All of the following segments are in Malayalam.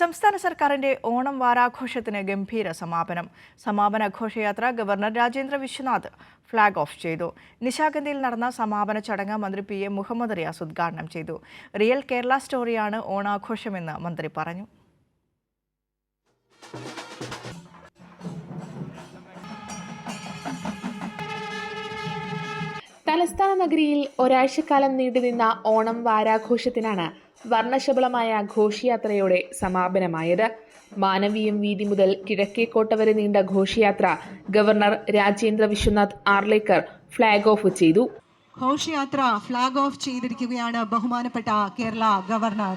സംസ്ഥാന സർക്കാരിന്റെ ഓണം വാരാഘോഷത്തിന് ഗംഭീര സമാപനം. സമാപന ഘോഷയാത്ര governor Rajendra Vishwanath flag off ചെയ്തു. നിശാഗന്ധിയിൽ നടന്ന സമാപന ചടങ്ങ് മന്ത്രി പി എ മുഹമ്മദ് റിയാസ് ഉദ്ഘാടനം ചെയ്തു. റിയൽ കേരള സ്റ്റോറിയാണ് ഓണാഘോഷമെന്ന് മന്ത്രി പറഞ്ഞു. തലസ്ഥാന നഗരിയിൽ ഒരാഴ്ചക്കാലം നീണ്ടുനിന്ന ഓണം വാരാഘോഷത്തിനാണ് വർണശബളമായ ഘോഷയാത്രയോടെ സമാപനമായത്. മാനവീയം വീതി മുതൽ കിഴക്കേക്കോട്ട വരെ നീണ്ട ഘോഷയാത്ര governor Rajendra Vishwanath Arlekar flag off ചെയ്തു. ഘോഷയാത്ര ഫ്ളാഗ് ഓഫ് ചെയ്തിരിക്കുകയാണ് ബഹുമാനപ്പെട്ട കേരള ഗവർണർ.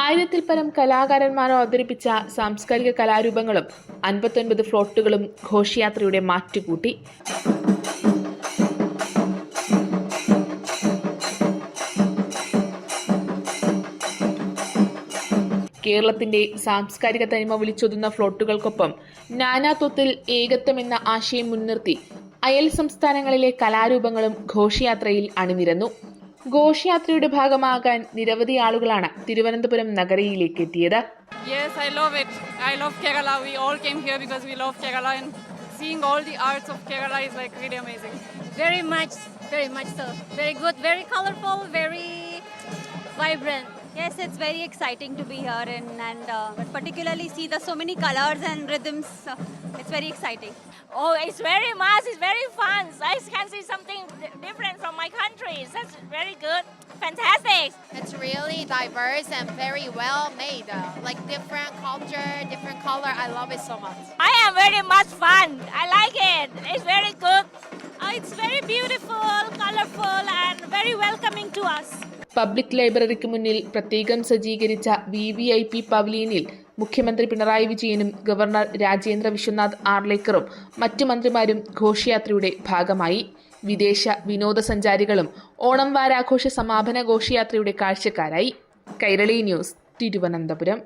ആയിരത്തിൽ പരം കലാകാരന്മാരെ അവതരിപ്പിച്ച സാംസ്കാരിക കലാരൂപങ്ങളും അൻപത്തൊൻപത് ഫ്ലോട്ടുകളും ഘോഷയാത്രയുടെ മാറ്റുകൂട്ടി. കേരളത്തിന്റെ സാംസ്കാരിക തനിമ വിളിച്ചൊതുന്ന ഫ്ലോട്ടുകൾക്കൊപ്പം നാനാത്വത്തിൽ ഏകത്വം ആശയം മുൻനിർത്തി അയൽ സംസ്ഥാനങ്ങളിലെ കലാരൂപങ്ങളും ഘോഷയാത്രയിൽ അണിനിരന്നു ഘോഷയാത്രയുടെ ഭാഗമാകാൻ നിരവധി ആളുകളാണ് തിരുവനന്തപുരം നഗരയിലേക്ക് എത്തിയത് Yes, I love it. I love Kerala. We all came here because we love Kerala and seeing all the arts of Kerala is like really amazing. Very much, very much so. Very good, very colorful, very vibrant. Yes, it's very exciting to be here and, and uh, particularly see the so many colors and rhythms. Uh, it's very exciting. Oh, it's very much. It's very fun. I can see something different from my country. That's very good. Fantastic. It's really diverse and very well made. Uh, like different culture, different color. I love it so much. I am very much fun. Public ലൈബ്രറിക്ക് മുന്നിൽ പ്രത്യേകം സജ്ജീകരിച്ച വി വി ഐ പി പവലിയനിൽ മുഖ്യമന്ത്രി പിണറായി വിജയനും ഗവർണർ രാജേന്ദ്ര വിശ്വനാഥ് ആർലേക്കറും മറ്റു മന്ത്രിമാരും ഘോഷയാത്രയുടെ ഭാഗമായി. വിദേശ വിനോദസഞ്ചാരികളും ഓണം വാരാഘോഷ സമാപന ഘോഷയാത്രയുടെ കാഴ്ചക്കാരായി. കൈരളി ന്യൂസ് തിരുവനന്തപുരം.